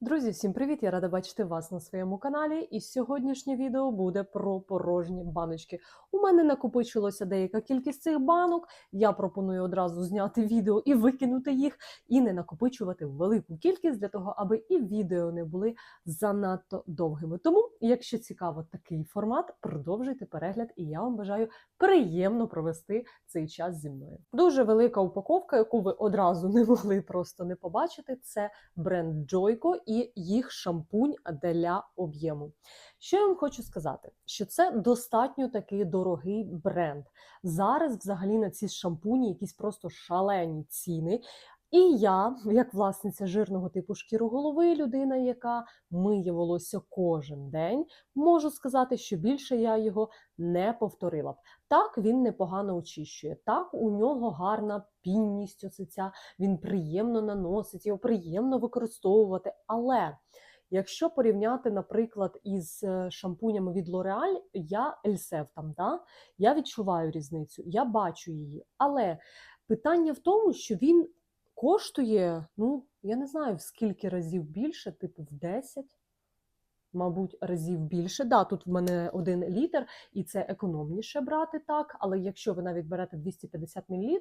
Друзі, всім привіт! Я рада бачити вас на своєму каналі. І сьогоднішнє відео буде про порожні баночки. У мене накопичилося деяка кількість цих банок. Я пропоную одразу зняти відео і викинути їх, і не накопичувати велику кількість для того, аби і відео не були занадто довгими. Тому, якщо цікаво такий формат, продовжуйте перегляд, і я вам бажаю приємно провести цей час зі мною. Дуже велика упаковка, яку ви одразу не могли просто не побачити. Це бренд Joyco і їх шампунь для об'єму. Що я вам хочу сказати? Що це достатньо такий дорогий бренд. Зараз, взагалі, на ці шампуні якісь просто шалені ціни. І я, як власниця жирного типу шкіру голови, людина, яка миє волосся кожен день, можу сказати, що більше я його не повторила б. Так, він непогано очищує. Так, у нього гарна пінність, оцеця, він приємно наносить, його приємно використовувати. Але якщо порівняти, наприклад, із е, шампунями від L'Oreal, я Ельсев там, да? я відчуваю різницю, я бачу її. Але питання в тому, що він коштує, ну, я не знаю, в скільки разів більше, типу в 10 мабуть, разів більше. Да, тут в мене один літр, і це економніше брати так. Але якщо ви навіть берете 250 мл,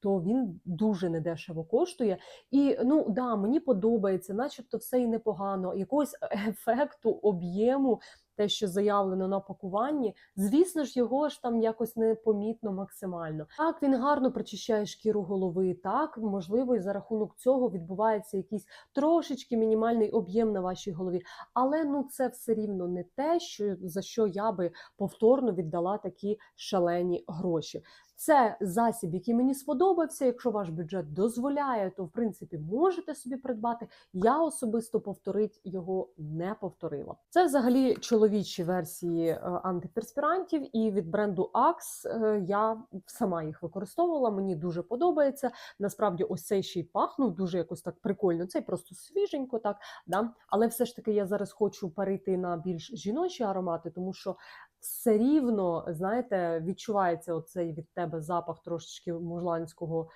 то він дуже недешево коштує. І ну да, мені подобається, начебто все і непогано. Якогось ефекту, об'єму. Те, що заявлено на пакуванні, звісно ж, його ж там якось непомітно максимально. Так, він гарно прочищає шкіру голови. Так, можливо, і за рахунок цього відбувається якийсь трошечки мінімальний об'єм на вашій голові. Але ну це все рівно не те, що за що я би повторно віддала такі шалені гроші. Це засіб, який мені сподобався. Якщо ваш бюджет дозволяє, то в принципі можете собі придбати. Я особисто повторить його не повторила. Це взагалі чоловічі версії е, антиперспірантів, і від бренду Axe е, я сама їх використовувала. Мені дуже подобається. Насправді, ось цей ще й пахнув дуже якось так прикольно. Цей просто свіженько, так да. Але все ж таки я зараз хочу перейти на більш жіночі аромати, тому що все рівно, знаєте, відчувається оцей від тебе запах трошечки мужланського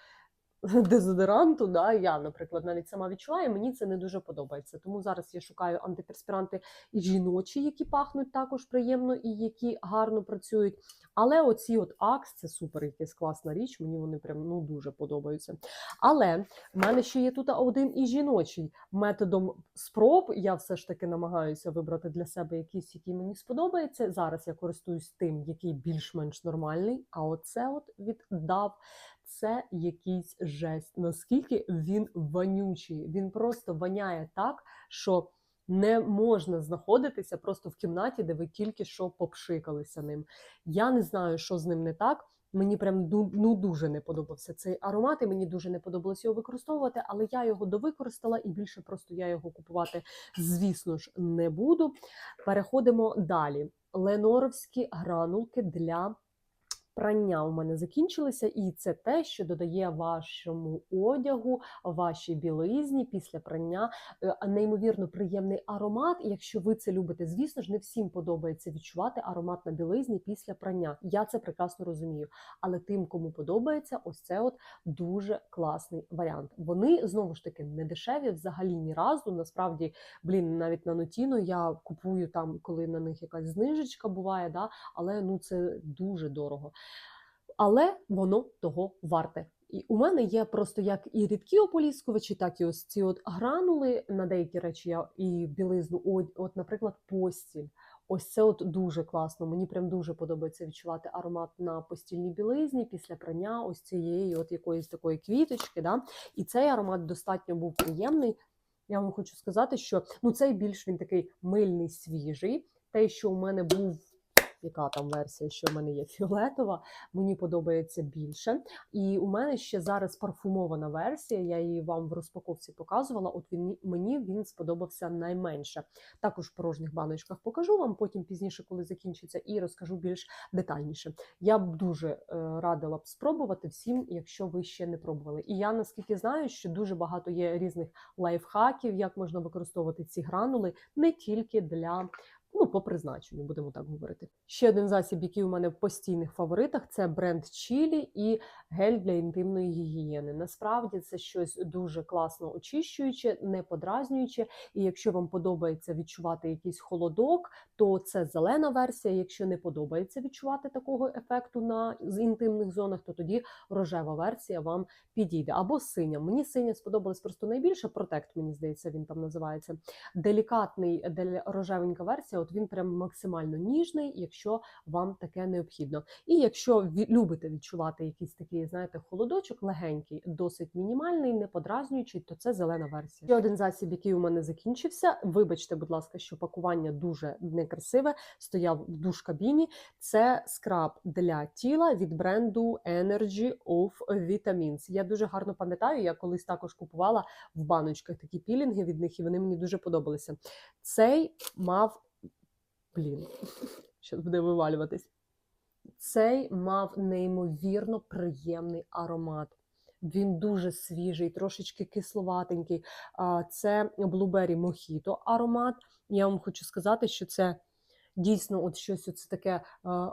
дезодоранту. Да? Я, наприклад, навіть сама відчуваю, мені це не дуже подобається. Тому зараз я шукаю антиперспіранти і жіночі, які пахнуть також приємно і які гарно працюють. Але оці от Акс це супер, якась класна річ, мені вони прям ну дуже подобаються. Але в мене ще є тут один і жіночий методом спроб. Я все ж таки намагаюся вибрати для себе якийсь, який мені сподобається. Зараз я користуюсь тим, який більш-менш нормальний. А оце от віддав це якийсь жесть. Наскільки він вонючий, він просто воняє так, що не можна знаходитися просто в кімнаті, де ви тільки що попшикалися ним. Я не знаю, що з ним не так. Мені прям ну дуже не подобався цей аромат, і мені дуже не подобалось його використовувати, але я його довикористала і більше просто я його купувати, звісно ж, не буду. Переходимо далі. Леноровські гранулки для прання у мене закінчилися, і це те, що додає вашому одягу, вашій білизні після прання е, неймовірно приємний аромат. І якщо ви це любите, звісно ж, не всім подобається відчувати аромат на білизні після прання. Я це прекрасно розумію. Але тим, кому подобається, ось це от дуже класний варіант. Вони знову ж таки не дешеві взагалі ні разу. Насправді, блін, навіть на Нотіно я купую там, коли на них якась знижечка буває, да, але ну це дуже дорого але воно того варте. І у мене є просто як і рідкі ополіскувачі, так і ось ці от гранули на деякі речі я і білизну. От, от, наприклад, постіль. Ось це от дуже класно. Мені прям дуже подобається відчувати аромат на постільній білизні після прання ось цієї от якоїсь такої квіточки. Да? І цей аромат достатньо був приємний. Я вам хочу сказати, що ну цей більш він такий мильний, свіжий. Те, що у мене був яка там версія, що в мене є фіолетова, мені подобається більше. І у мене ще зараз парфумована версія, я її вам в розпаковці показувала. От він мені він сподобався найменше. Також в порожніх баночках покажу вам, потім пізніше, коли закінчиться, і розкажу більш детальніше. Я б дуже е, радила б спробувати всім, якщо ви ще не пробували. І я наскільки знаю, що дуже багато є різних лайфхаків, як можна використовувати ці гранули не тільки для Ну, по призначенню, будемо так говорити. Ще один засіб, який у мене в постійних фаворитах, це бренд Чілі і гель для інтимної гігієни. Насправді це щось дуже класно очищуюче, не подразнююче. І якщо вам подобається відчувати якийсь холодок, то це зелена версія. Якщо не подобається відчувати такого ефекту на з інтимних зонах, то тоді рожева версія вам підійде. Або синя. Мені синя сподобалась просто найбільше. Протект, мені здається, він там називається. Делікатний рожевенька версія, от він прям максимально ніжний, якщо вам таке необхідно. І якщо любите відчувати якийсь такий, знаєте, холодочок легенький, досить мінімальний, не подразнюючий, то це зелена версія. Ще один засіб, який у мене закінчився. Вибачте, будь ласка, що пакування дуже некрасиве. Стояв в душ-кабіні. Це скраб для тіла від бренду Energy of Vitamins. Я дуже гарно пам'ятаю, я колись також купувала в баночках такі пілінги від них, і вони мені дуже подобалися. Цей мав блін, щось буде вивалюватись. Цей мав неймовірно приємний аромат. Він дуже свіжий, трошечки кисловатенький. Це блубері мохіто аромат. Я вам хочу сказати, що це дійсно от щось оце таке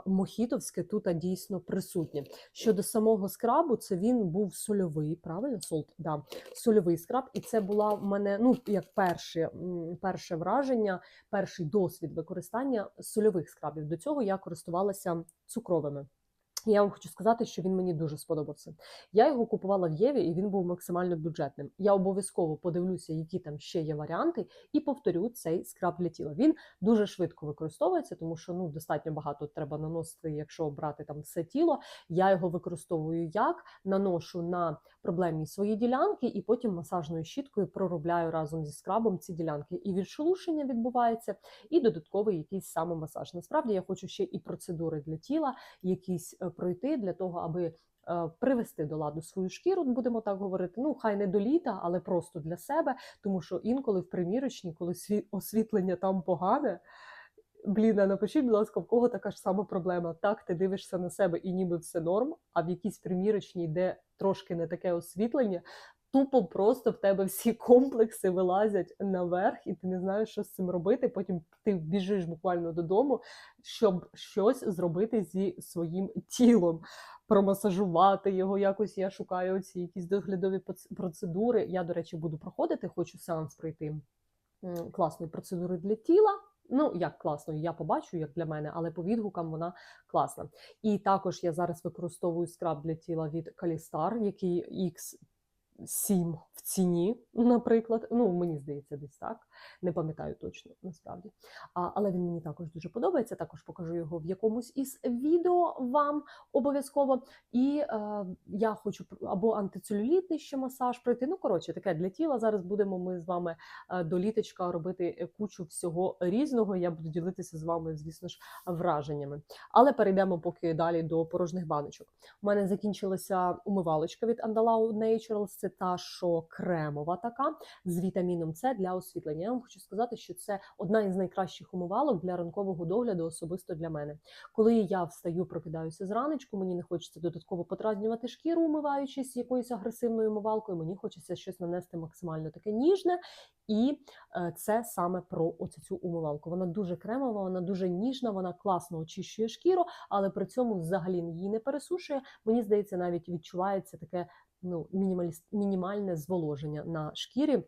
мохітовське тут а, дійсно присутнє. Щодо самого скрабу, це він був сольовий, правильно? Солт, да. Сольовий скраб, і це була в мене ну як перше, перше враження, перший досвід використання сольових скрабів. До цього я користувалася цукровими. Я вам хочу сказати, що він мені дуже сподобався. Я його купувала в Єві, і він був максимально бюджетним. Я обов'язково подивлюся, які там ще є варіанти, і повторю цей скраб для тіла. Він дуже швидко використовується, тому що ну достатньо багато треба наносити, якщо брати там все тіло. Я його використовую як наношу на проблемні свої ділянки, і потім масажною щіткою проробляю разом зі скрабом ці ділянки. І відшелушення відбувається, і додатковий якийсь самомасаж. Насправді я хочу ще і процедури для тіла, якісь е, пройти для того, аби е, привести до ладу свою шкіру, будемо так говорити. Ну, хай не до літа, але просто для себе, тому що інколи в примірочні, коли сві- освітлення там погане. Блін, а напишіть, будь ласка, в кого така ж сама проблема. Так, ти дивишся на себе і ніби все норм, а в якійсь примірочній, де трошки не таке освітлення, тупо просто в тебе всі комплекси вилазять наверх, і ти не знаєш, що з цим робити. Потім ти біжиш буквально додому, щоб щось зробити зі своїм тілом. Промасажувати його якось. Я шукаю ці якісь доглядові процедури. Я, до речі, буду проходити, хочу сеанс пройти класної процедури для тіла. Ну, як класно, я побачу, як для мене, але по відгукам вона класна. І також я зараз використовую скраб для тіла від Калістар, який X7 в ціні, наприклад. Ну, мені здається, десь так. Не пам'ятаю точно насправді. А, але він мені також дуже подобається. Також покажу його в якомусь із відео вам обов'язково. І е, я хочу або антицелюлітний ще масаж пройти. Ну, коротше, таке для тіла. Зараз будемо ми з вами е, до літочка робити е, кучу всього різного. Я буду ділитися з вами, звісно ж, враженнями. Але перейдемо поки далі до порожніх баночок. У мене закінчилася умивалочка від Andalou Naturals. Це та, що кремова така з вітаміном С для освітлення. Я вам хочу сказати, що це одна із найкращих умивалок для ранкового догляду, особисто для мене. Коли я встаю, прокидаюся зранечку, мені не хочеться додатково подразнювати шкіру, умиваючись якоюсь агресивною умивалкою. Мені хочеться щось нанести максимально таке ніжне, і е, це саме про оцю цю умивалку. Вона дуже кремова, вона дуже ніжна, вона класно очищує шкіру, але при цьому взагалі її не пересушує. Мені здається, навіть відчувається таке ну, мінімальне зволоження на шкірі.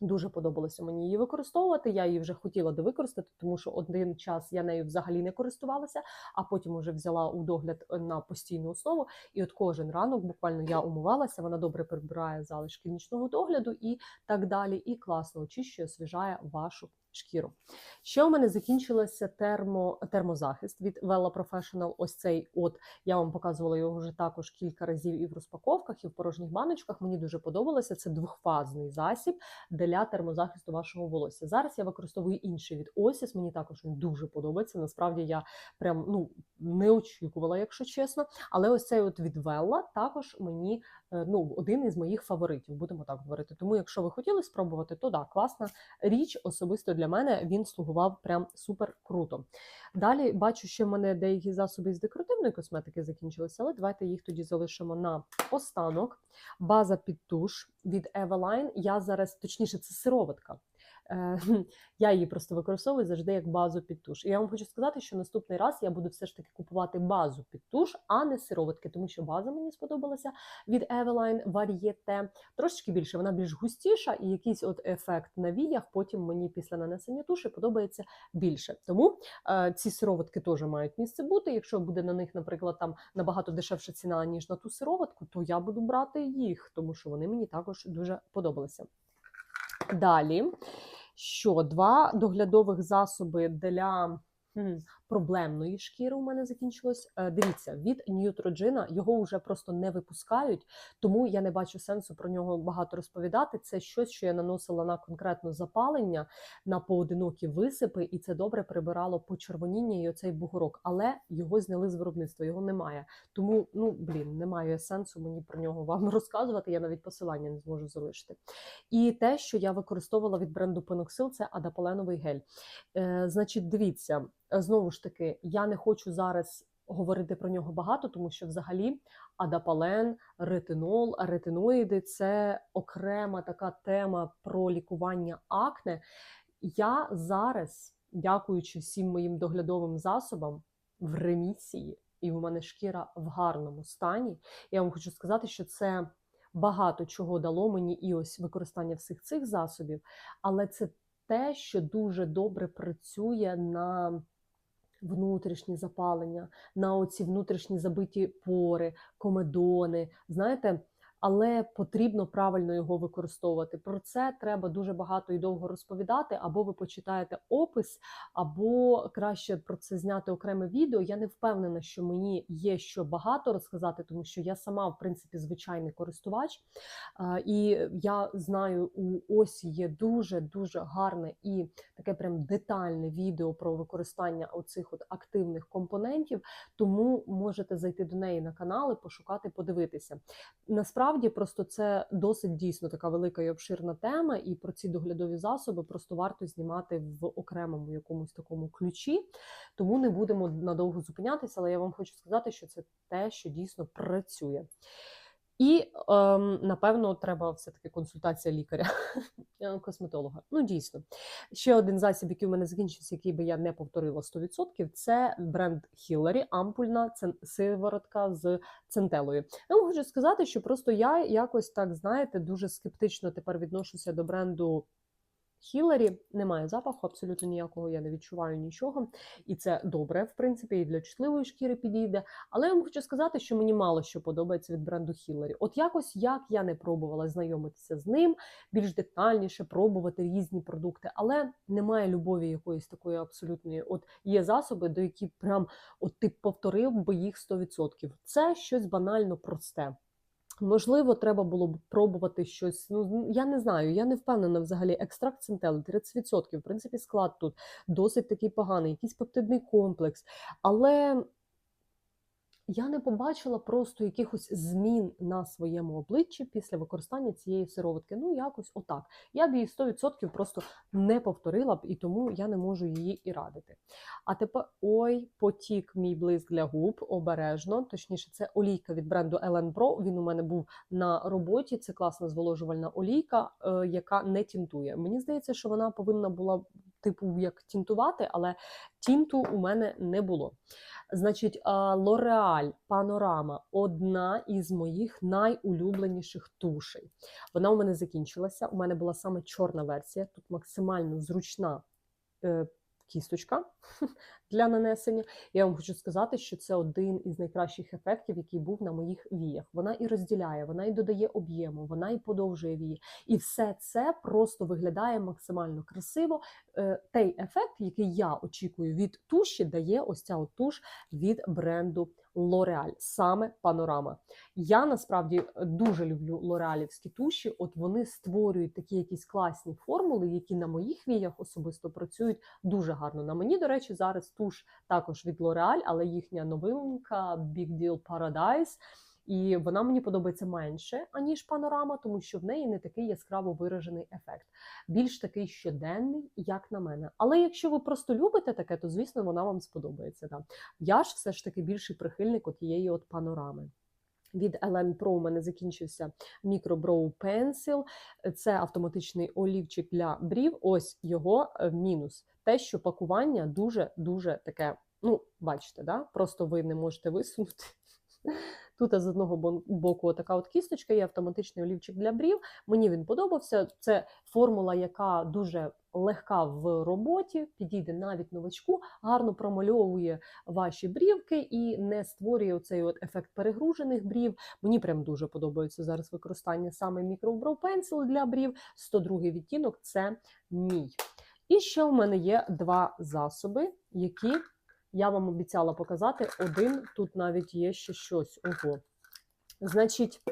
Дуже подобалося мені її використовувати. Я її вже хотіла довикористати, тому що один час я нею взагалі не користувалася, а потім уже взяла у догляд е, на постійну основу. І от кожен ранок буквально я умивалася, вона добре прибирає залишки нічного догляду і так далі. І класно очищує, освіжає вашу шкіру. Ще у мене закінчилося термо, термозахист від Vela Professional. Ось цей от я вам показувала його вже також кілька разів і в розпаковках, і в порожніх баночках. Мені дуже подобалося. Це двохфазний засіб для термозахисту вашого волосся. Зараз я використовую інший від Осіс. Мені також він дуже подобається. Насправді я прям ну не очікувала, якщо чесно. Але ось цей от від Велла також мені ну один із моїх фаворитів, будемо так говорити. Тому, якщо ви хотіли спробувати, то да, класна річ. Особисто для мене він слугував прям супер круто. Далі бачу, що в мене деякі засоби з декоративної косметики закінчилися, але давайте їх тоді залишимо на останок. База під туш від Eveline. Я зараз, точніше, це сироватка. Е, я її просто використовую завжди як базу під туш. І я вам хочу сказати, що наступний раз я буду все ж таки купувати базу під туш, а не сироватки, тому що база мені сподобалася від Eveline Varieté. Трошечки більше, вона більш густіша, і якийсь от ефект на віях потім мені після нанесення туші подобається більше. Тому е, ці сироватки теж мають місце бути. Якщо буде на них, наприклад, там набагато дешевша ціна, ніж на ту сироватку, то я буду брати їх, тому що вони мені також дуже подобалися. Далі, що два доглядових засоби для проблемної шкіри у мене закінчилось. Е, Дивіться, від Neutrogena його вже просто не випускають, тому я не бачу сенсу про нього багато розповідати. Це щось, що я наносила на конкретно запалення, на поодинокі висипи, і це добре прибирало почервоніння і оцей бугорок. Але його зняли з виробництва, його немає. Тому, ну блін, немає сенсу мені про нього вам розказувати. Я навіть посилання не зможу залишити. І те, що я використовувала від бренду Penoxyl, це адаполеновий гель. Е, значить, дивіться, е, знову ж таки, я не хочу зараз говорити про нього багато, тому що взагалі адапален, ретинол, ретиноїди це окрема така тема про лікування акне. Я зараз, дякуючи всім моїм доглядовим засобам, в ремісії, і у мене шкіра в гарному стані. Я вам хочу сказати, що це багато чого дало мені і ось використання всіх цих засобів, але це те, що дуже добре працює на внутрішні запалення, на оці внутрішні забиті пори, комедони. Знаєте, але потрібно правильно його використовувати. Про це треба дуже багато і довго розповідати. Або ви почитаєте опис, або краще про це зняти окреме відео. Я не впевнена, що мені є що багато розказати, тому що я сама, в принципі, звичайний користувач. І я знаю, у Осі є дуже дуже гарне і таке прям детальне відео про використання оцих от активних компонентів. Тому можете зайти до неї на канал і пошукати, подивитися. Насправді просто це досить дійсно така велика і обширна тема, і про ці доглядові засоби просто варто знімати в окремому якомусь такому ключі. Тому не будемо надовго зупинятися, але я вам хочу сказати, що це те, що дійсно працює. І ем, напевно треба все-таки консультація лікаря, косметолога. Ну, дійсно. Ще один засіб, який у мене закінчився, який би я не повторила 100%, це бренд Hillary, ампульна сиворотка з центелою. Я можу сказати, що просто я якось так, знаєте, дуже скептично тепер відношуся до бренду Хіларі немає запаху, абсолютно ніякого, я не відчуваю нічого. І це добре, в принципі, і для чутливої шкіри підійде. Але я вам хочу сказати, що мені мало що подобається від бренду Хіларі. От якось як я не пробувала знайомитися з ним, більш детальніше пробувати різні продукти, але немає любові якоїсь такої абсолютної. От є засоби, до які прям от ти повторив би їх 100%. Це щось банально просте. Можливо, треба було б пробувати щось. Ну я не знаю, я не впевнена взагалі. Екстракт сентели 30%. В принципі, склад тут досить такий поганий, якийсь пептидний комплекс. Але я не побачила просто якихось змін на своєму обличчі після використання цієї сироватки. Ну, якось отак. Я б її 100% просто не повторила б, і тому я не можу її і радити. А тепер ой, потік мій блиск для губ обережно. Точніше, це олійка від бренду Ellen Pro. Він у мене був на роботі. Це класна зволожувальна олійка, е, яка не тінтує. Мені здається, що вона повинна була типу як тінтувати, але тінту у мене не було. Значить, L'Oreal Panorama одна із моїх найулюбленіших тушей. Вона у мене закінчилася. У мене була саме чорна версія. Тут максимально зручна е, кісточка для нанесення. Я вам хочу сказати, що це один із найкращих ефектів, який був на моїх віях. Вона і розділяє, вона і додає об'єму, вона і подовжує вії. І все це просто виглядає максимально красиво. Е, Той ефект, який я очікую від туші, дає ось ця от туш від бренду L'Oreal, саме панорама. Я насправді дуже люблю лореалівські туші. От вони створюють такі якісь класні формули, які на моїх віях особисто працюють дуже гарно. На мені, до речі, зараз туш також від Лореаль, але їхня новинка Big Deal Paradise. І вона мені подобається менше, аніж панорама, тому що в неї не такий яскраво виражений ефект. Більш такий щоденний, як на мене. Але якщо ви просто любите таке, то звісно вона вам сподобається. Да. Я ж все ж таки більший прихильник от тієї от панорами. Від LN Pro у мене закінчився Micro Brow Pencil. Це автоматичний олівчик для брів. Ось його е, мінус. Те, що пакування дуже-дуже таке. Ну, бачите, да? просто ви не можете висунути. Тут з одного боку така от кісточка, є автоматичний олівчик для брів. Мені він подобався. Це формула, яка дуже легка в роботі, підійде навіть новачку, гарно промальовує ваші брівки і не створює оцей от ефект перегружених брів. Мені прям дуже подобається зараз використання саме Brow Pencil для брів. 102 відтінок це мій. І ще у мене є два засоби, які я вам обіцяла показати. Один тут навіть є ще щось. Ого. Значить,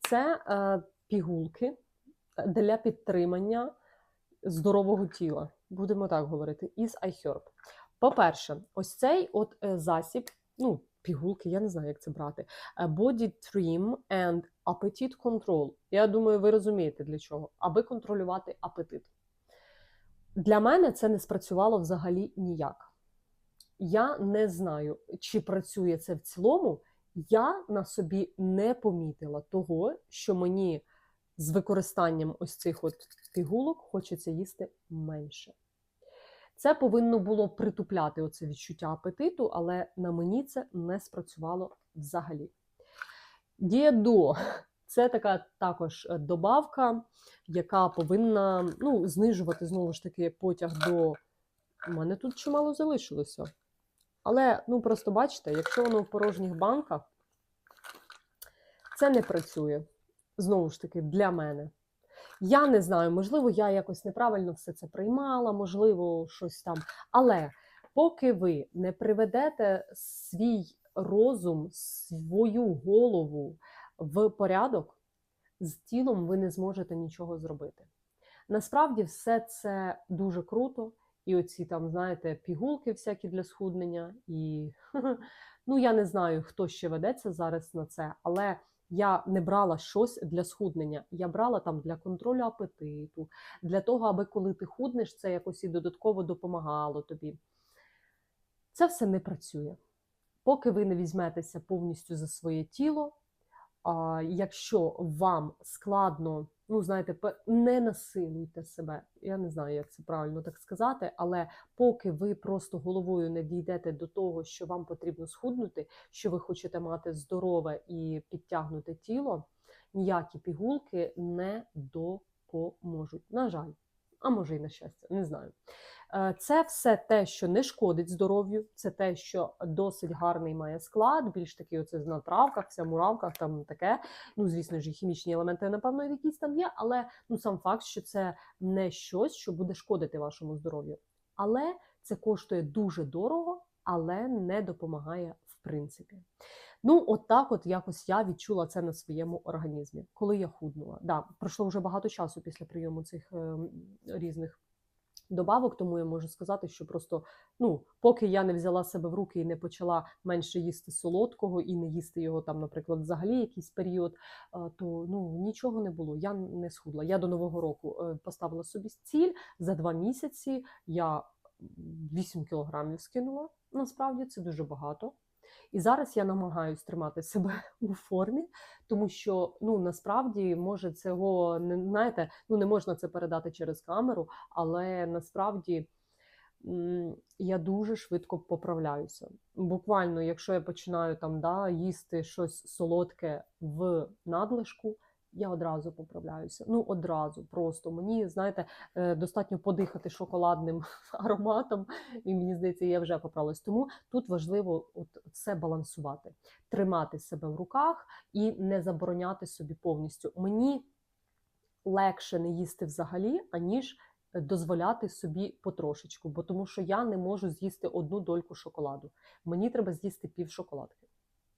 це е, пігулки для підтримання здорового тіла. Будемо так говорити, із iHerb. По-перше, ось цей от е, засіб, ну, пігулки, я не знаю, як це брати. е, Body Trim and Appetite Control. Я думаю, ви розумієте для чого, аби контролювати апетит. Для мене це не спрацювало взагалі ніяк. Я не знаю, чи працює це в цілому. Я на собі не помітила того, що мені з використанням ось цих от пігулок хочеться їсти менше. Це повинно було притупляти оце відчуття апетиту, але на мені це не спрацювало взагалі. Дієдо це така також е, добавка, яка повинна ну, знижувати знову ж таки потяг до. У мене тут чимало залишилося. Але, ну просто бачите, якщо воно в порожніх банках, це не працює. Знову ж таки, для мене. Я не знаю, можливо, я якось неправильно все це приймала, можливо, щось там. Але поки ви не приведете свій розум, свою голову в порядок, з тілом ви не зможете нічого зробити. Насправді, все це дуже круто. І оці там, знаєте, пігулки всякі для схуднення. І ну я не знаю, хто ще ведеться зараз на це, але я не брала щось для схуднення. Я брала там для контролю апетиту, для того, аби коли ти худнеш, це якось і додатково допомагало тобі. Це все не працює. Поки ви не візьметеся повністю за своє тіло, а, якщо вам складно, ну знаєте, не насилуйте себе. Я не знаю, як це правильно так сказати, але поки ви просто головою не дійдете до того, що вам потрібно схуднути, що ви хочете мати здорове і підтягнуте тіло, ніякі пігулки не допоможуть. На жаль, а може й на щастя, не знаю. Е, Це все те, що не шкодить здоров'ю, це те, що досить гарний має склад, більш такий оце на травках, вся муравках, там таке. Ну, звісно ж, хімічні елементи, напевно, якісь там є, але ну сам факт, що це не щось, що буде шкодити вашому здоров'ю. Але це коштує дуже дорого, але не допомагає в принципі. Ну, от так от якось я відчула це на своєму організмі, коли я худнула. Да, пройшло вже багато часу після прийому цих е, різних добавок, тому я можу сказати, що просто ну, поки я не взяла себе в руки і не почала менше їсти солодкого і не їсти його там, наприклад, взагалі якийсь період, то ну нічого не було. Я не схудла. Я до нового року е, поставила собі ціль за два місяці. Я 8 кілограмів скинула. Насправді це дуже багато. І зараз я намагаюся тримати себе у формі, тому що ну насправді може цього не знаєте, ну не можна це передати через камеру, але насправді я дуже швидко поправляюся. Буквально, якщо я починаю там да, їсти щось солодке в надлишку, я одразу поправляюся. Ну, одразу просто мені, знаєте, е, достатньо подихати шоколадним ароматом, і мені здається, я вже поправилась. Тому тут важливо от все балансувати, тримати себе в руках і не забороняти собі повністю. Мені легше не їсти взагалі, аніж дозволяти собі потрошечку, бо тому що я не можу з'їсти одну дольку шоколаду. Мені треба з'їсти пів шоколадки.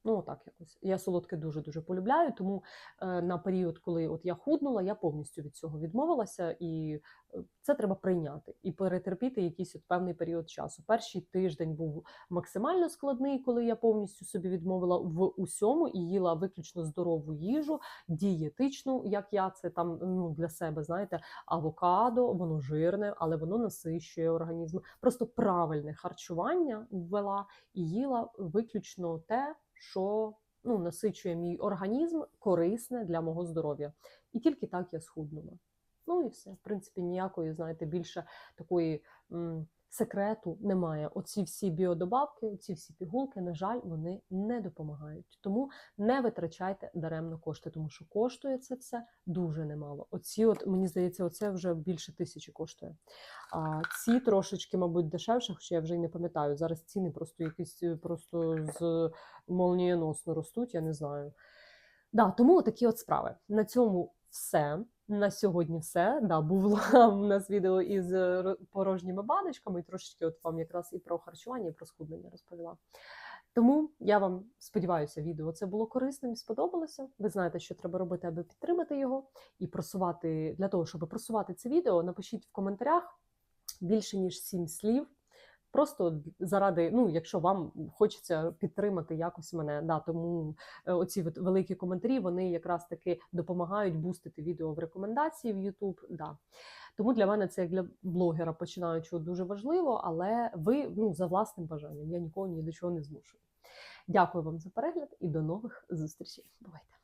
Ну, отак якось. Я солодке дуже-дуже полюбляю, тому е, на період, коли от я худнула, я повністю від цього відмовилася, і е, це треба прийняти і перетерпіти якийсь от певний період часу. Перший тиждень був максимально складний, коли я повністю собі відмовила в усьому і їла виключно здорову їжу, дієтичну, як я це там ну, для себе, знаєте, авокадо, воно жирне, але воно насищує організм. Просто правильне харчування ввела і їла виключно те, що ну, насичує мій організм, корисне для мого здоров'я. І тільки так я схуднула. Ну і все. В принципі, ніякої, знаєте, більше такої м, секрету немає. Оці всі біодобавки, оці всі пігулки, на жаль, вони не допомагають. Тому не витрачайте даремно кошти, тому що коштує це все дуже немало. Оці, от мені здається, оце вже більше тисячі коштує. А ці трошечки, мабуть, дешевше, хоча я вже й не пам'ятаю. Зараз ціни просто якісь е, просто з молнієносно ростуть, я не знаю. Да, тому такі от справи. На цьому все. На сьогодні все. Да, було у нас відео із е, порожніми баночками, і трошечки от вам якраз і про харчування, і про схуднення розповіла. Тому я вам сподіваюся, відео це було корисним і сподобалося. Ви знаєте, що треба робити, аби підтримати його і просувати для того, щоб просувати це відео. Напишіть в коментарях більше ніж сім слів. Просто заради, ну, якщо вам хочеться підтримати якось мене, да, тому е, оці великі коментарі вони якраз таки допомагають бустити відео в рекомендації в YouTube. Да. Тому для мене це як для блогера починаючого дуже важливо, але ви ну, за власним бажанням. Я нікого ні до чого не змушую. Дякую вам за перегляд і до нових зустрічей. Бувайте!